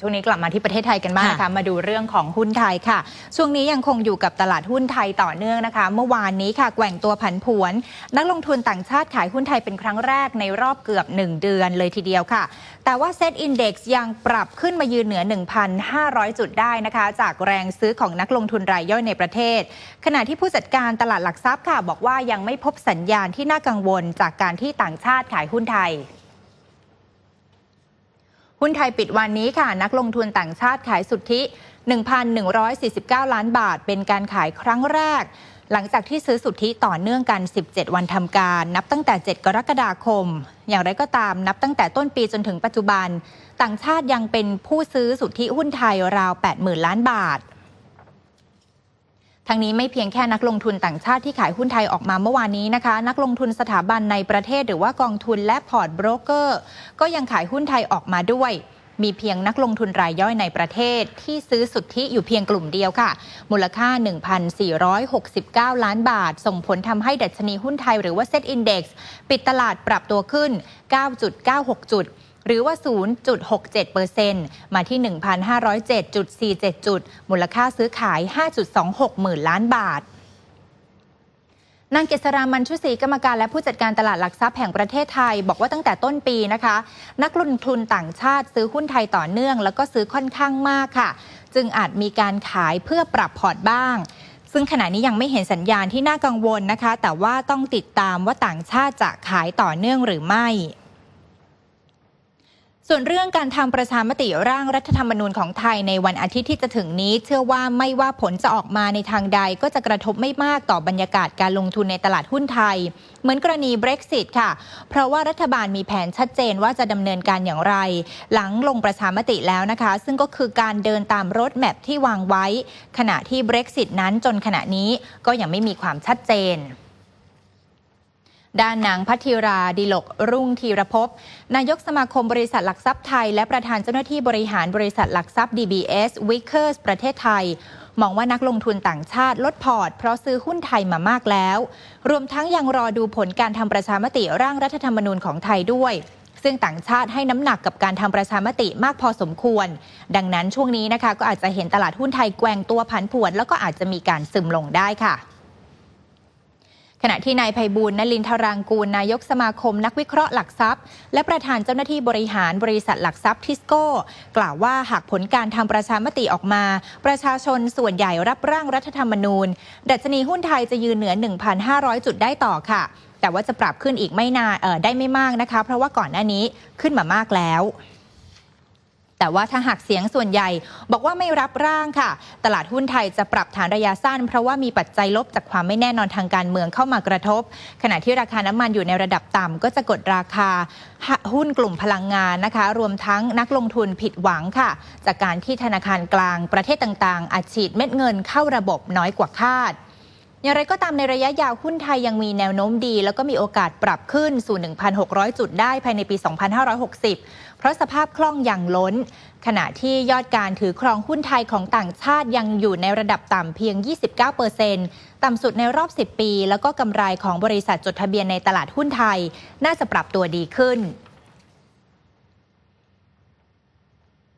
ช่วงนี้กลับมาที่ประเทศไทยกันบ้างนะคะค่ะมาดูเรื่องของหุ้นไทยค่ะ ช่วงนี้ยังคงอยู่กับตลาดหุ้นไทยต่อเนื่องนะคะ เมื่อวานนี้ค่ะแกว่งตัวผันผวน นักลงทุนต่างชาติขายหุ้นไทยเป็นครั้งแรกในรอบเกือบ 1 เดือนเลยทีเดียวค่ะ แต่ว่าเซตอินดี x ยังปรับขึ้นมายืนเหนือ 1,500 จุดได้นะคะ จากแรงซื้อของนักลงทุนรายย่อยในประเทศ ขณะที่ผู้จัดการตลาดหลักทรัพย์ค่ะ บอกว่ายังไม่พบสัญญาณที่น่ากังวลจากการที่ต่างชาติขายหุ้นไทย หุ้นไทยปิดวันนี้ค่ะ นักลงทุนต่างชาติขายสุทธิ 1,149 ล้านบาท เป็นการขายครั้งแรก หลังจากที่ซื้อสุทธิต่อเนื่องกัน 17 วันทำการ นับตั้งแต่ 7 กรกฎาคม อย่างไรก็ตามนับตั้งแต่ต้นปีจนถึงปัจจุบัน ต่างชาติยังเป็นผู้ซื้อสุทธิหุ้นไทยราว 80,000 ล้านบาท ทั้งนี้ไม่เพียงแค่นักลงทุนต่างชาติที่ขายหุ้นไทยออกมาเมื่อวานนี้นะคะ นักลงทุนสถาบันในประเทศหรือว่ากองทุนและพอร์ตโบรกเกอร์ก็ยังขายหุ้นไทยออกมาด้วย มีเพียงนักลงทุนรายย่อยในประเทศ ที่ซื้อสุทธิอยู่เพียงกลุ่มเดียวค่ะ มูลค่า 1,469 ล้านบาท ส่งผลทำให้ดัชนีหุ้นไทยหรือว่าเซ็ตอินดี x ปิดตลาดปรับตัวขึ้น 9.96 จุด หรือว่า 0.67%มาที่ 1,507.47 จุด มูลค่าซื้อขาย 5.26 หมื่นล้านบาทนางเกษรามันชุศรีกรรมการและผู้จัดการตลาดหลักทรัพย์แห่งประเทศไทย บอกว่าตั้งแต่ต้นปีนะคะ นักลงทุนต่างชาติซื้อหุ้นไทยต่อเนื่อง แล้วก็ซื้อค่อนข้างมากค่ะ จึงอาจมีการขายเพื่อปรับพอร์ตบ้าง ซึ่งขณะนี้ยังไม่เห็นสัญญาณที่น่ากังวลนะคะ แต่ว่าต้องติดตามว่าต่างชาติจะขายต่อเนื่องหรือไม่ ส่วนเรื่องการทำประชามติร่างรัฐธรรมนูญของไทยในวันอาทิตย์ที่จะถึงนี้ เชื่อว่าไม่ว่าผลจะออกมาในทางใดก็จะกระทบไม่มากต่อบรรยากาศการลงทุนในตลาดหุ้นไทย เหมือนกรณี Brexit ค่ะ เพราะว่ารัฐบาลมีแผนชัดเจนว่าจะดำเนินการอย่างไร หลังลงประชามติแล้วนะคะ ซึ่งก็คือการเดินตามรถแมพที่วางไว้ ขณะที่ Brexit นั้นจนขณะนี้ก็ยังไม่มีความชัดเจน ด้านนางพัทิราดิลกรุ่งธีรภพนายกสมาคมบริษัทหลักทรัพย์ไทย และประธานเจ้าหน้าที่บริหารบริษัทหลักทรัพย์ DBS Vickers ประเทศไทย มองว่านักลงทุนต่างชาติลดพอร์ต เพราะซื้อหุ้นไทยมามากแล้ว รวมทั้งยังรอดูผลการทำประชามติร่างรัฐธรรมนูญของไทยด้วยซึ่งต่างชาติให้น้ำหนักกับการทำประชามติมากพอสมควร ดังนั้นช่วงนี้นะคะ ก็อาจจะเห็นตลาดหุ้นไทยแกว่งตัวผันผวน แล้วก็อาจจะมีการซึมลงได้ค่ะ ขณะที่นายไพบูลนลินทรางกูล นายกสมาคม นักวิเคราะห์หลักทรัพย์ และประธานเจ้าหน้าที่บริหารบริษัทหลักทรัพย์ทิสโก้ กล่าวว่าหากผลการทำประชามติออกมา ประชาชนส่วนใหญ่รับร่างรัฐธรรมนูญ ดัชนีหุ้นไทยจะยืนเหนือ 1,500 จุดได้ต่อค่ะ แต่ว่าจะปรับขึ้นอีกไม่นานได้ไม่มากนะคะ เพราะว่าก่อนหน้านี้ขึ้นมามากแล้ว แต่ว่าถ้าหากเสียงส่วนใหญ่ บอกว่าไม่รับร่างค่ะ ตลาดหุ้นไทยจะปรับฐานระยะสั้น เพราะว่ามีปัจจัยลบจากความไม่แน่นอนทางการเมืองเข้ามากระทบ ขณะที่ราคาน้ำมันอยู่ในระดับต่ำก็จะกดราคาหุ้นกลุ่มพลังงานนะคะ รวมทั้งนักลงทุนผิดหวังค่ะ จากการที่ธนาคารกลางประเทศต่างๆอัดฉีดเม็ดเงินเข้าระบบน้อยกว่าคาด อย่างไรก็ตามในระยะยาวหุ้นไทยยังมีแนวโน้มดี แล้วก็มีโอกาสปรับขึ้นสู่ 1,600 จุดได้ภายในปี 2560 เพราะสภาพคล่องอย่างล้น ขณะที่ยอดการถือครองหุ้นไทยของต่างชาติยังอยู่ในระดับต่ำเพียง 29%ต่ำสุดในรอบ 10 ปี แล้วก็กำไรของบริษัทจดทะเบียนในตลาดหุ้นไทย น่าจะปรับตัวดีขึ้น